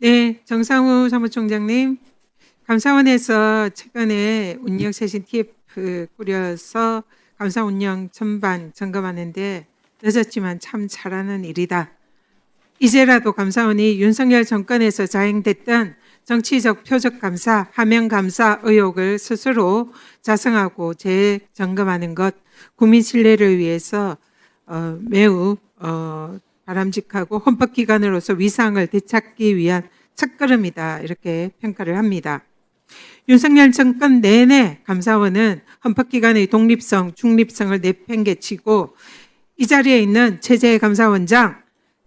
네, 정상우 사무총장님. 감사원에서 최근에 운영 쇄신 TF 꾸려서 감사 운영 전반 점검하는데 늦었지만 참 잘하는 일이다. 이제라도 감사원이 윤석열 정권에서 자행됐던 정치적 표적 감사, 하명 감사 의혹을 스스로 자성하고 재점검하는 것, 국민 신뢰를 위해서 어, 매우 어, 바람직하고 헌법기관으로서 위상을 되찾기 위한 첫걸음이다 이렇게 평가를 합니다. 윤석열 정권 내내 감사원은 헌법기관의 독립성, 중립성을 내팽개치고 이 자리에 있는 체제감사원장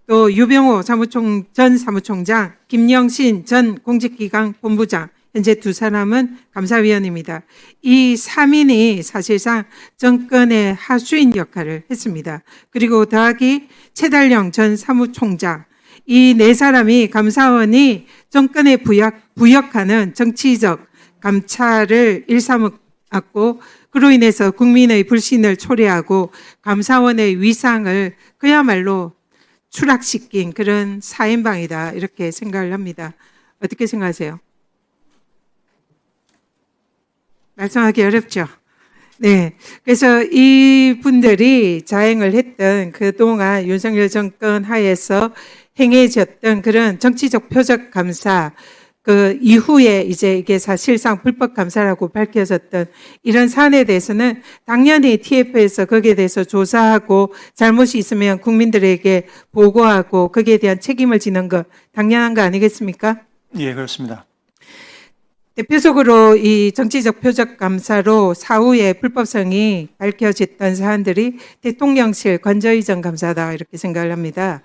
또 유병호 사무총 전 사무총장, 김영신 전 공직기강 본부장 현재 두 사람은 감사위원입니다. 이 3인이 사실상 정권의 하수인 역할을 했습니다. 그리고 더하기 최달령 전 사무총장 이 네 사람이 감사원이 정권에 부역, 부역하는 정치적 감찰을 일삼았고 그로 인해서 국민의 불신을 초래하고 감사원의 위상을 그야말로 추락시킨 그런 사인방이다 이렇게 생각을 합니다. 어떻게 생각하세요? 말씀하기 어렵죠. 네. 그래서 이 분들이 자행을 했던 그동안 윤석열 정권 하에서 행해졌던 그런 정치적 표적 감사, 그 이후에 이제 이게 사실상 불법 감사라고 밝혀졌던 이런 사안에 대해서는 당연히 TF에서 거기에 대해서 조사하고 잘못이 있으면 국민들에게 보고하고 거기에 대한 책임을 지는 것 당연한 거 아니겠습니까? 예, 그렇습니다. 대표적으로 이 정치적 표적 감사로 사후에 불법성이 밝혀졌던 사안들이 대통령실 관저이전 감사다 이렇게 생각을 합니다.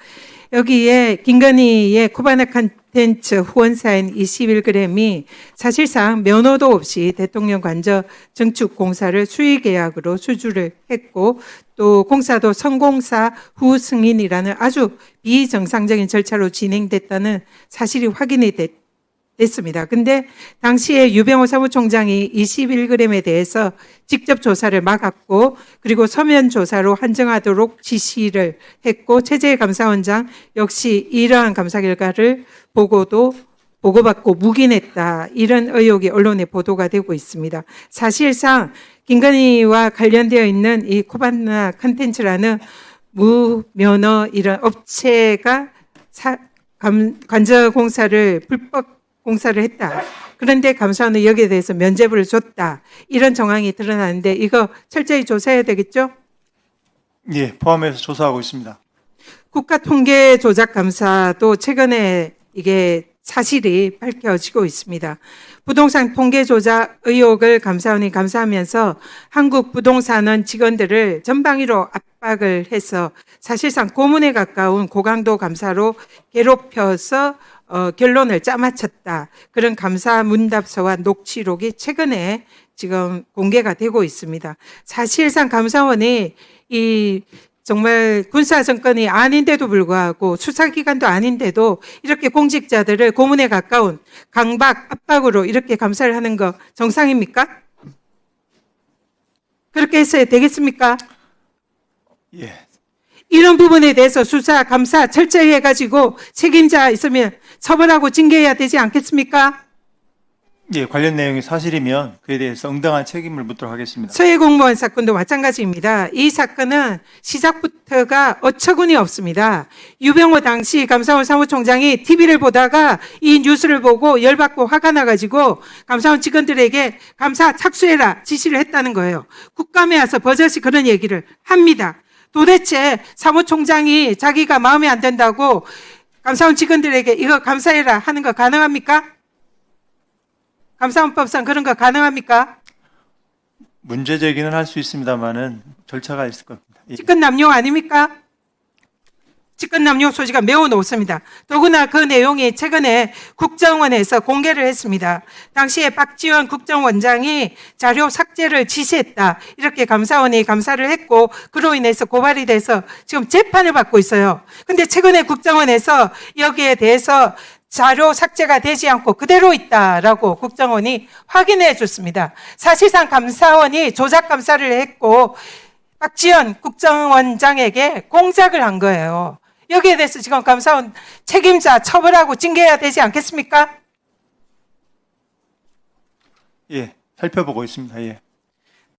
여기에 김건희의 코바나 컨텐츠 후원사인 21g이 사실상 면허도 없이 대통령 관저 증축 공사를 수의 계약으로 수주를 했고 또 공사도 성공사 후 승인이라는 아주 비정상적인 절차로 진행됐다는 사실이 확인이 됐 됐습니다. 근데 당시에 유병호 사무총장이 21g에 대해서 직접 조사를 막았고 그리고 서면 조사로 한정하도록 지시를 했고 최재 감사원장 역시 이러한 감사 결과를 보고도 보고받고 묵인했다. 이런 의혹이 언론에 보도가 되고 있습니다. 사실상 김건희와 관련되어 있는 이 코바나 컨텐츠라는 무면허 이런 업체가 사, 감, 관저공사를 불법 공사를 했다. 그런데 감사원은 여기에 대해서 면죄부를 줬다. 이런 정황이 드러나는데 이거 철저히 조사해야 되겠죠? 예, 포함해서 조사하고 있습니다. 국가통계조작감사도 최근에 이게 사실이 밝혀지고 있습니다. 부동산 통계 조작 의혹을 감사원이 감사하면서 한국 부동산원 직원들을 전방위로 압 박을 해서 사실상 고문에 가까운 고강도 감사로 괴롭혀서 어, 결론을 짜맞췄다. 그런 감사 문답서와 녹취록이 최근에 지금 공개가 되고 있습니다. 사실상 감사원이 이 정말 군사 정권이 아닌데도 불구하고 수사기관도 아닌데도 이렇게 공직자들을 고문에 가까운 강박, 압박으로 이렇게 감사를 하는 거 정상입니까? 그렇게 했어야 되겠습니까? 예, 이런 부분에 대해서 수사, 감사 철저히 해가지고 책임자 있으면 처벌하고 징계해야 되지 않겠습니까? 예, 관련 내용이 사실이면 그에 대해서 응당한 책임을 묻도록 하겠습니다. 서해 공무원 사건도 마찬가지입니다. 이 사건은 시작부터가 어처구니 없습니다. 유병호 당시 감사원 사무총장이 TV를 보다가 이 뉴스를 보고 열받고 화가 나가지고 감사원 직원들에게 감사 착수해라 지시를 했다는 거예요. 국감에 와서 버젓이 그런 얘기를 합니다. 도대체 사무총장이 자기가 마음에 안 든다고 감사원 직원들에게 이거 감사해라 하는 거 가능합니까? 감사원법상 그런 거 가능합니까? 문제 제기는 할 수 있습니다만은 절차가 있을 겁니다. 예, 직권 남용 아닙니까? 직권 남용 소지가 매우 높습니다. 더구나 그 내용이 최근에 국정원에서 공개를 했습니다. 당시에 박지원 국정원장이 자료 삭제를 지시했다. 이렇게 감사원이 감사를 했고 그로 인해서 고발이 돼서 지금 재판을 받고 있어요. 근데 최근에 국정원에서 여기에 대해서 자료 삭제가 되지 않고 그대로 있다라고 국정원이 확인해 줬습니다. 사실상 감사원이 조작 감사를 했고 박지원 국정원장에게 공작을 한 거예요. 여기에 대해서 지금 감사원 책임자 처벌하고 징계해야 되지 않겠습니까? 예, 살펴보고 있습니다. 예.